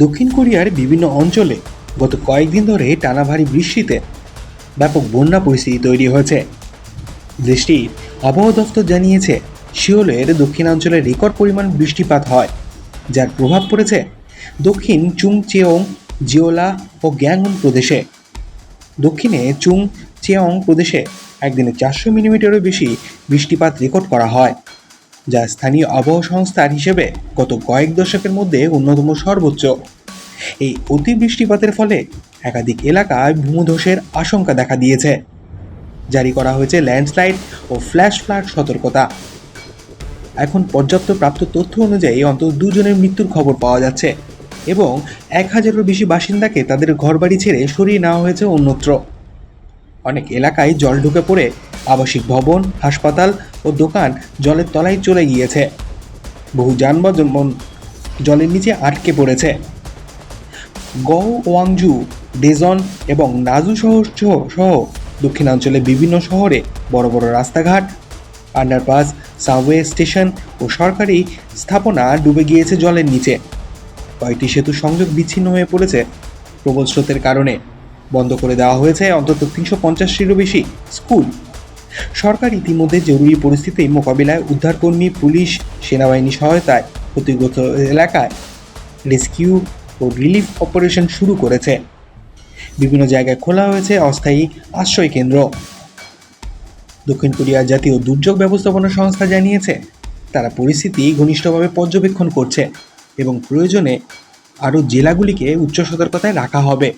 দক্ষিণ কোরিয়ার বিভিন্ন অঞ্চলে গত কয়েকদিন ধরে টানা ভারী বৃষ্টিতে ব্যাপক বন্যা পরিস্থিতি তৈরি হয়েছে। দেশটির আবহাওয়া দফতর জানিয়েছে শিওলের দক্ষিণাঞ্চলে রেকর্ড পরিমাণ বৃষ্টিপাত হয়, যার প্রভাব পড়েছে দক্ষিণ চুংচেওং, জিওলা ও গ্যাংউন প্রদেশে। দক্ষিণে চুং চেয়ং প্রদেশে একদিনে চারশো মিলিমিটারও বেশি বৃষ্টিপাত রেকর্ড করা হয়। যা স্থানীয় আবহাওয়া সংস্থার হিসেবে গত কয়েক দশকের মধ্যে অন্যতম সর্বোচ্চ। এই অতি বৃষ্টিপাতের ফলে একাধিক এলাকায় ভূমিধসের আশঙ্কা দেখা দিয়েছে। জারি করা হয়েছে ল্যান্ডস্লাইড ও ফ্ল্যাশ ফ্লাড সতর্কতা। এখন পর্যাপ্ত প্রাপ্ত তথ্য অনুযায়ী অন্তত দুজনের মৃত্যুর খবর পাওয়া যাচ্ছে এবং এক হাজারেরও বেশি বাসিন্দাকে তাদের ঘরবাড়ি ছেড়ে সরিয়ে নেওয়া হয়েছে অন্যত্র। অনেক এলাকায় জল ঢুকে পড়ে আবাসিক ভবন, হাসপাতাল ও দোকান জলের তলায় চলে গিয়েছে। বহু যানবাহন জলের নিচে আটকে পড়েছে। গও, ওয়াংজু, ডেজন এবং নাজু শহর সহ- সহ দক্ষিণাঞ্চলে বিভিন্ন শহরে বড় বড় রাস্তাঘাট, আন্ডারপাস, সাবওয়ে স্টেশন ও সরকারি স্থাপনা ডুবে গিয়েছে জলের নিচে। কয়েকটি সেতু সংযোগ বিচ্ছিন্ন হয়ে পড়েছে প্রবল স্রোতের কারণে। বন্ধ করে দেওয়া হয়েছে অন্তত তিনশো পঞ্চাশটিরও বেশি স্কুল। সরকার ইতিমধ্যে জরুরি পরিস্থিতি মোকাবিলায় উদ্ধারকর্মী, পুলিশ, সেনাবাহিনী সহায়তায় ক্ষতিগ্রস্ত এলাকায় রেস্কিউ ও রিলিফ অপারেশন শুরু করেছে। বিভিন্ন জায়গায় খোলা হয়েছে অস্থায়ী আশ্রয় কেন্দ্র দক্ষিণ কোরিয়ার জাতীয় দুর্যোগ ব্যবস্থাপনা সংস্থা জানিয়েছে, তারা পরিস্থিতি ঘনিষ্ঠভাবে পর্যবেক্ষণ করছে এবং প্রয়োজনে আরও জেলাগুলিকে উচ্চ সতর্কতায় রাখা হবে।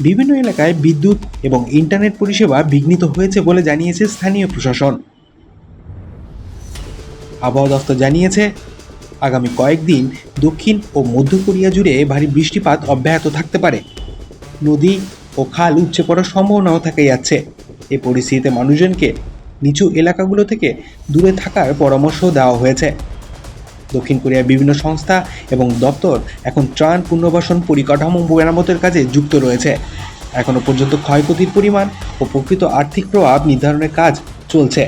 বিভিন্ন এলাকায় বিদ্যুৎ এবং ইন্টারনেট পরিষেবা বিঘ্নিত হয়েছে বলে জানিয়েছে স্থানীয় প্রশাসন। আবহাওয়া দফতর জানিয়েছে, আগামী কয়েকদিন দক্ষিণ ও মধ্য কোরিয়া জুড়ে ভারী বৃষ্টিপাত অব্যাহত থাকতে পারে। নদী ও খাল উপচে পড়ার সম্ভাবনাও থেকে যাচ্ছে এ পরিস্থিতিতে মানুষজনকে নিচু এলাকাগুলো থেকে দূরে থাকার পরামর্শ দেওয়া হয়েছে। দক্ষিণ কোরিয়ার বিভিন্ন সংস্থা এবং দপ্তর এখন ত্রাণ পুনর্বাসন পরিকাঠামো মেরামতের কাজে যুক্ত রয়েছে। এখনও পর্যন্ত ক্ষয়ক্ষতির পরিমাণ ও প্রকৃত আর্থিক প্রভাব নির্ধারণের কাজ চলছে।